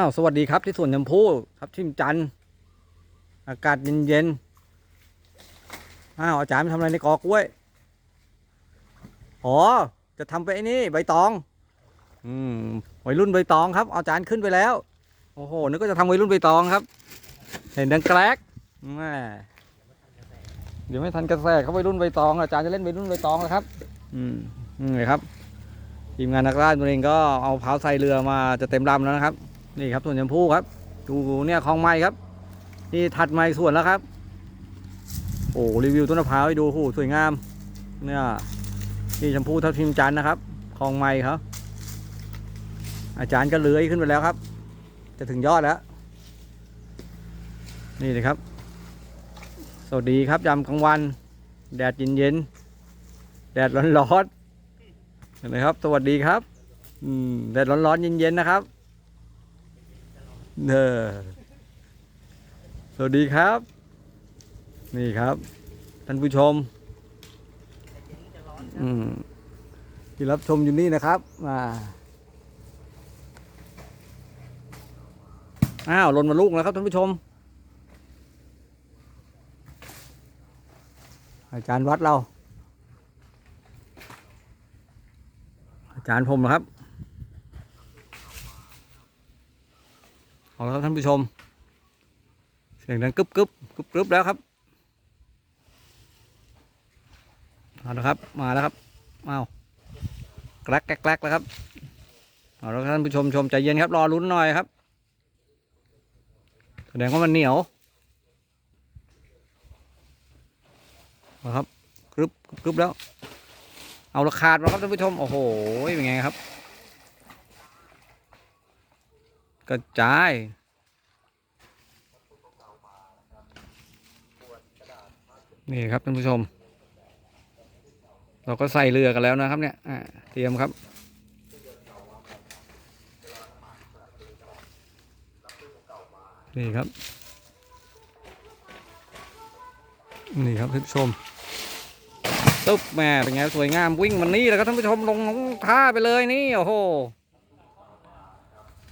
อ้าวสวัสดีครับที่สวนชมพู่ครับทิมจันอากาศเย็นๆอ้าวอาจารย์ไปทำอะไรในกอกล้วยอ๋อจะทำไปไอ้นี่ใบตองอืมวัยรุ่นใบตองครับอาจารย์ขึ้นไปแล้วโอ้โหนึกก็จะทำวัยรุ่นใบตองครับ เห็นดังแกรกแม่เดี๋ยวไม่ทันกระแสเขาวัยรุ่นใบตอง อาจารย์จะเล่นวัยรุ่นใบตองแล้วครับ อืมนี่ครับทีมงานนักล่าตัวเองก็เอาเผาใส่เรือมาจะเต็มลำแล้วนะครับ นี่ครับสวนชมพู่ครับ ดูเนี่ยคลองไม้ครับ นี่ถัดไม้สวนแล้วครับ โอ้รีวิวต้นมะพร้าวให้ดูโอ้โหสวยงาม เนี่ยนี่ชมพู่ทับทิมจันนะครับคลองไม้ครับ อาจารย์ก็เลื้อยขึ้นไปแล้วครับ จะถึงยอดแล้ว นี่เลยครับ สวัสดีครับยามกลางวัน แดดเย็นเย็นๆแดดร้อนร้อนๆเห็นไหมครับ สวัสดีครับ อืมแดดร้อนร้อนๆเย็นเย็นๆนะครับ เนอสวัสดีครับ นี่ครับ ท่านผู้ชม อืมที่รับชมอยู่นี่นะครับมาอ้าวหล่นมาลูกแล้วครับท่านผู้ชม อาจารย์วัดเรา อาจารย์ผมนะครับ เอา ละครับท่านผู้ชม เสียงดังกึบกึบกึบกึบแล้วครับเอาละครับมาแล้วครับเอาแกลกแกแกลกแล้วครับเอาละครับท่านผู้ชมชมใจเย็นครับรอลุ้นหน่อยครับแสดงว่ามันเหนียวเอาครับกรึบกรึบกรึบแล้ว เอาละขาดมาครับท่านผู้ชม โอ้โหเป็นไงครับ กระจายนี่ครับท่านผู้ชม เราก็ใส่เรือกันแล้วนะครับ เนี่ยเตรียมครับ นี่ครับ นี่ครับท่านผู้ชมตุ๊บแม่เป็นไงสวยงามวิ่งมันนี่แหละครับท่านผู้ชมลงลงท่าไปเลยนี่โอ้โห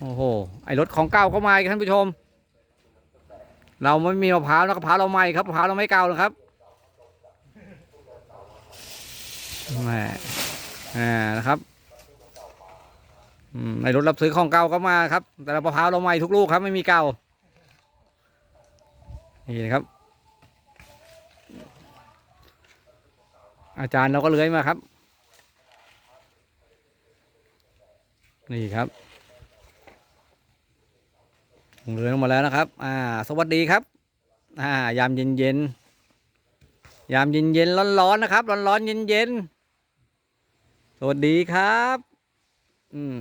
โอ้โห ไอรถของเก่าเข้ามาอีกท่านผู้ชม เราไม่มีมะพร้าวนะมะพร้าวเราใหม่ครับมะพร้าวเราไม่เก่านะครับแหม่อ่านะครับอืมในรถรับซื้อของเก่าก็มาครับ แต่ละมะพร้าวเราใหม่ทุกลูกครับไม่มีเก่า นี่นะครับ อาจารย์เราก็เลื้อยมาครับ นี่ครับ เรือลงมาแล้วนะครับ อ่า สวัสดีครับ อ่า ยามเย็นเย็น ยามเย็นเย็นร้อนร้อนนะครับ ร้อนร้อนเย็นเย็น สวัสดีครับ อืม